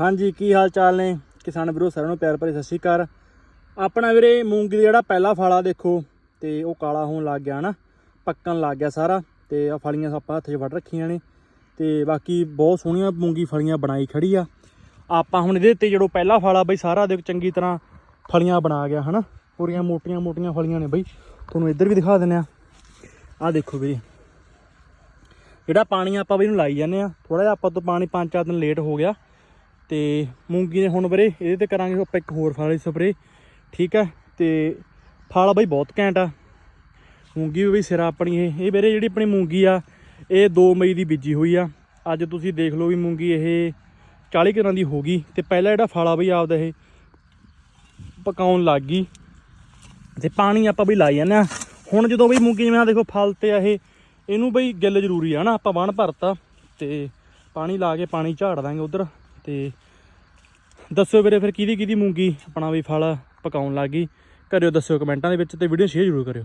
ਹਾਂਜੀ, ਕੀ ਹਾਲ ਚਾਲ ਨੇ? ਕਿਸਾਨ ਵੀਰੋ, ਸਾਰਿਆਂ ਨੂੰ ਪਿਆਰ ਭਰੀ ਸਤਿ ਸ਼੍ਰੀ ਅਕਾਲ। ਆਪਣਾ ਵੀਰੇ, ਮੂੰਗੀ ਦਾ ਜਿਹੜਾ ਪਹਿਲਾ ਫਾਲਾ ਦੇਖੋ, ਤੇ ਉਹ ਕਾਲਾ ਹੋਣ ਲੱਗ ਗਿਆ ਨਾ, ਪੱਕਣ ਲੱਗ ਗਿਆ ਸਾਰਾ, ਤੇ ਆ ਫਲੀਆਂ ਆਪਾਂ ਹੱਥ 'ਚ ਵੱਢ ਰੱਖੀਆਂ ਨੇ, ਤੇ ਬਾਕੀ ਬਹੁਤ ਸੋਹਣੀਆਂ ਮੂੰਗੀ ਫਲੀਆਂ ਬਣਾਈ ਖੜੀ ਆ। ਆਪਾਂ ਹੁਣ ਇਹਦੇ ਤੇ ਜਿਹੜੋ ਪਹਿਲਾ ਫਾਲਾ ਬਈ, ਸਾਰਾ ਦੇ ਚੰਗੀ ਤਰ੍ਹਾਂ ਫਲੀਆਂ ਬਣਾ ਗਿਆ, ਹਨਾ? ਪੂਰੀਆਂ ਮੋਟੀਆਂ ਮੋਟੀਆਂ ਫਲੀਆਂ ਨੇ ਬਈ। ਤੁਹਾਨੂੰ ਇੱਧਰ ਵੀ ਦਿਖਾ ਦਿੰਦੇ ਆ। ਆਹ ਦੇਖੋ ਵੀਰੇ। ਜਿਹੜਾ ਪਾਣੀ ਆਪਾਂ ਬਈ ਇਹਨੂੰ ਲਾਈ ਜਾਂਦੇ ਆ ਥੋੜਾ ਜਿਹਾ ਆਪਾਂ ਤੋਂ ਪਾਣੀ 5-4 ਦਿਨ ਲੇਟ ਹੋ ਗਿਆ। ਤੇ ਮੂੰਗੀ ਨੇ ਹੁਣ ਵੀਰੇ ਇਹਦੇ ਤੇ ਕਰਾਂਗੇ ਆਪਾਂ ਇੱਕ ਹੋਰ ਫਲ ਸਪਰੇ, ਠੀਕ ਹੈ ਤੇ ਫਲ ਬਈ ਬਹੁਤ ਘੈਂਟ ਆ। ਮੂੰਗੀ ਵੀ ਬਈ ਸਿਰਾ ਆਪਣੀ ਇਹ ਇਹ ਵੀਰੇ ਜਿਹੜੀ ਆਪਣੀ ਮੂੰਗੀ ਆ, ਇਹ 2 ਮਈ ਦੀ ਬੀਜੀ ਹੋਈ ਆ। ਅੱਜ ਤੁਸੀਂ ਦੇਖ ਲਓ ਵੀ ਮੂੰਗੀ ਇਹ 40 ਕਿਰਾਂ ਦੀ ਹੋ ਗਈ ਤੇ ਪਹਿਲਾ ਜਿਹੜਾ ਫਲ ਬਈ ਆਪਦਾ ਇਹ ਪਕਾਉਣ ਲੱਗ ਗਈ। ਤੇ ਪਾਣੀ ਆਪਾਂ ਬਈ ਲਾਈ ਜਾਂਦੇ ਆ। ਹੁਣ ਜਦੋਂ ਬਈ ਮੂੰਗੀ ਜਿਵੇਂ ਆ ਦੇਖੋ ਫਲ ਤੇ ਆ ਇਹ, ਇਹਨੂੰ ਬਈ ਗਿੱਲ ਜ਼ਰੂਰੀ ਆ ਨਾ, ਆਪਾਂ ਵਣ ਭਰਤਾ ਤੇ ਪਾਣੀ ਲਾ ਕੇ ਪਾਣੀ ਝਾੜ ਦਾਂਗੇ ਉਧਰ। ਤੇ ਦੱਸਿਓ ਵੀਰੇ ਫਿਰ ਕਿਹਦੀ ਕਿਹਦੀ ਮੂੰਗੀ ਆਪਣਾ ਵੀ ਫਲ ਪਕਾਉਣ ਲੱਗ ਗਈ। ਕਰਿਓ ਦੱਸਿਓ ਕਮੈਂਟਾਂ ਦੇ ਵਿੱਚ ਤੇ ਵੀਡੀਓ ਸ਼ੇਅਰ ਜ਼ਰੂਰ ਕਰਿਓ।